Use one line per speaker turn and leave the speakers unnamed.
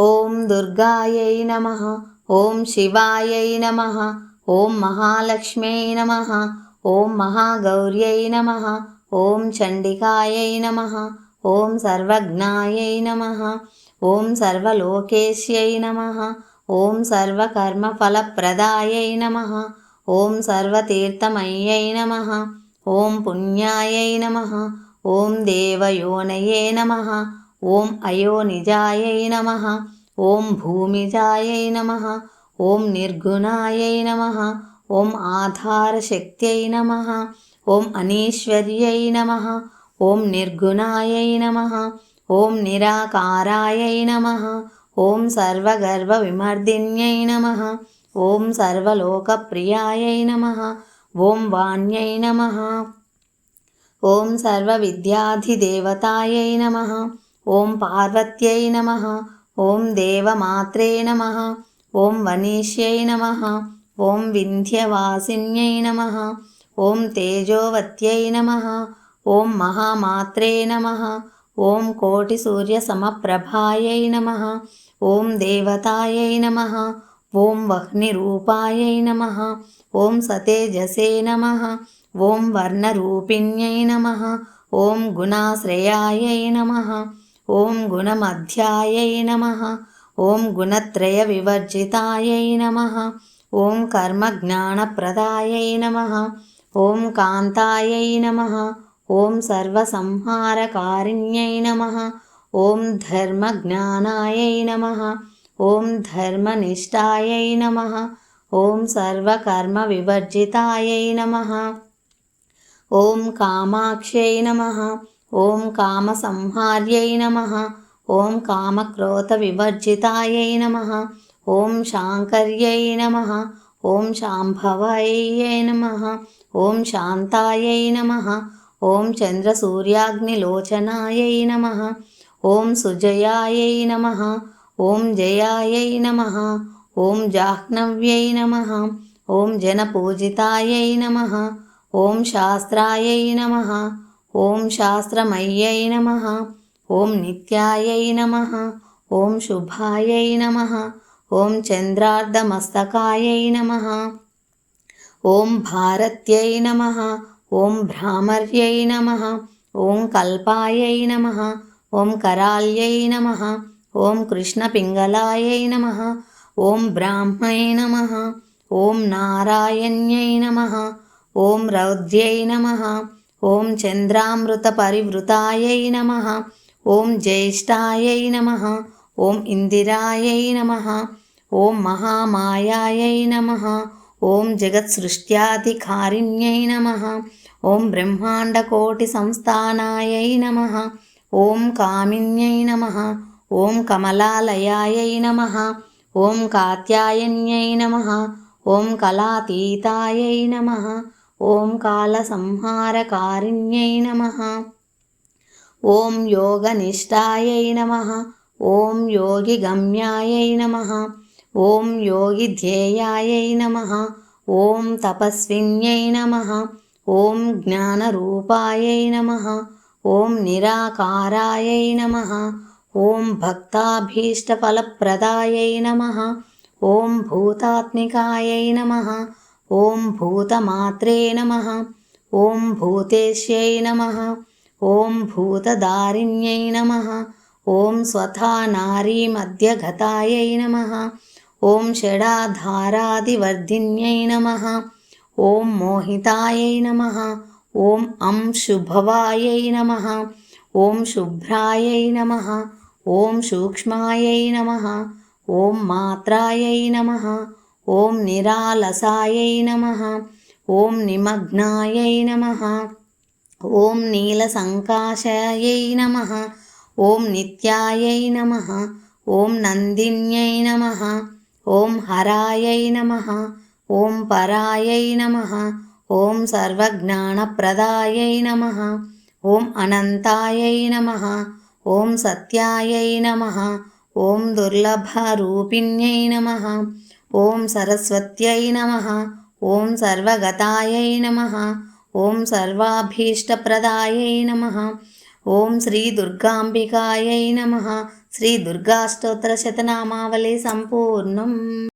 ఓం దుర్గాయై నమ ఓం శివాయై నమ ఓం మహాలక్ష్మ్యై నమ ఓం మహాగౌర్యై నమ ఓం చండికాయై నమ ఓం సర్వజ్ఞాయై నమ ఓం సర్వలోకేశ్యై నమ ఓం సర్వకర్మఫలప్రదాయై నమ ఓం సర్వతీర్థమయ్యై నమ ఓం పుణ్యాయై నమ ఓం దేవయోనయే నమ ఓం అయో అయోనిజాయై నమ ఓం భూమిజాయై నమ ఓం నిర్గుణాయై నమ ఓం ఆధారశక్త్యై నమ ఓం అనీశ్వర్యై నమ ఓం నిర్గుణాయై నమ ఓం నిరాకారాయై నమ ఓం సర్వగర్వ విమర్దిన్యై నమ ఓం సర్వలోకప్రియాయై నమ ఓం వాణ్యై నమ ఓం సర్వవిద్యాధిదేవతాయై నమ ఓం పార్వత్యై నమ ఓం దేవమాత్రే నమ ఓం వనీష్యై నమ ఓం వింధ్యవాసిన్యై నమ ఓం తేజోవత్యై నమ ఓం మహామాత్రే నమ ఓం కోటి సూర్య సమప్రభాయై నమ ఓం దేవతాయై నమ ఓం వహ్నిరూపాయై నమ ఓం సతేజసే నమ ఓం వర్ణరూపిణ్యై నమ ఓం గుణాశ్రయాయై నమ ఓం గుణమధ్యాయై నమ. ఓం గుణత్రయ వివర్జితాయై నమ. ఓం కర్మజ్ఞానప్రదాయై నమ. ఓం కాంతాయై నమ. ఓం సర్వసంహారకారిణ్యై నమ. ఓం ధర్మజ్ఞానాయై నమ. ఓం ధర్మనిష్టాయై నమ. ఓం సర్వకర్మ సర్వకర్మవివర్జితాయై నమ. ఓం కామాక్ష్యై నమ. ఓం కామ సంహార్యై నమ ఓం కామక్రోధవివర్జితాయై నమ ఓం శాంకర్యై నమ ఓం శాంభవయ్యై నమ ఓం శాంతాయై నమ ఓం చంద్రసూర్యాగ్నిలోచనాయై నమ ఓం సుజయాయై నమ ఓం జయాయై నమ ఓం జాహ్నవ్యై నమ ఓం జనపూజితాయై నమ ఓం శాస్త్రాయై నమ ఓం శాస్త్రమయ్యై నమ ఓం నిత్యాయై నమ ఓం శుభాయై నమ ఓం చంద్రార్ధమస్తకాయై నమ ఓం భారత్యై నమ ఓం భ్రామర్యై నమ ఓం కల్పాయై నమ ఓం కరాల్యై నమ ఓం కృష్ణపింగళాయై నమ ఓం బ్రాహ్మై నమ ఓం నారాయణ్యై నమ ఓం రౌద్ర్యై నమ ఓం చంద్రామృత చంద్రామృతపరివృతాయై నమ. ఓం జ్యేష్ఠాయై నమ. ఓం ఇందిరాయై నమ. ఓం మహామాయాయై నమ. ఓం జగత్సృష్ట్యాధికారిణ్యై నమ. ఓం బ్రహ్మాండకోటి బ్రహ్మాండకోటిసంస్థానాయై నమ. ఓం కామిన్యై నమ. ఓం కమలాలయాయై నమ. ఓం కాత్యాయన్యై నమ. ఓం కళాతీతాయై నమ. ఓం కాలసంహారకారిణ్యై నమ. ఓం యోగనిష్టాయై నమ. ఓం యోగిగమ్యాయై నమ. ఓం యోగిధ్యేయాయై నమ. ఓం తపస్విన్యై నమ. ఓం జ్ఞానరూపాయై నమ. ఓం నిరాకారాయై నమ. ఓం భక్తాభీష్టఫలప్రదాయై నమ. ఓం భూతాత్మికాయై నమ. ఓం భూతమాత్రే నమ. ఓం భూతేశ్యై నమ. ఓం భూతదారిణ్యై నమ. ఓం స్వథా నారీమధ్యగతాయై నమ. ఓం షడాధారాదివర్ధిన్యై నమ. ఓం మోహితాయై నమ. ఓం అం శుభవాయై నమ. ఓం శుభ్రాయై నమ. ఓం సూక్ష్మాయై నమ. ఓం మాత్రాయై నమ. ఓం నిరాలసాయై నమ ఓం నిమగ్నాయై నమ ఓం నీలసంకాశాయై నమ ఓం నిత్యాయై నమ ఓం నందిన్యై నమ ఓం హరాయై నమ ఓం పరాయై నమ ఓం సర్వజ్ఞానప్రదాయై నమ ఓం అనంతాయై నమ ఓం సత్యాయై నమ ఓం దుర్లభరూపిణ్యై నమ ఓం సరస్వత్యై నమ. ఓం సర్వగతాయై నమ. ఓం సర్వాభీష్టప్రదాయై నమ. ఓం శ్రీ దుర్గాంబికాయై నమ. శ్రీ దుర్గాష్టోత్తర శతనామావళి సంపూర్ణం.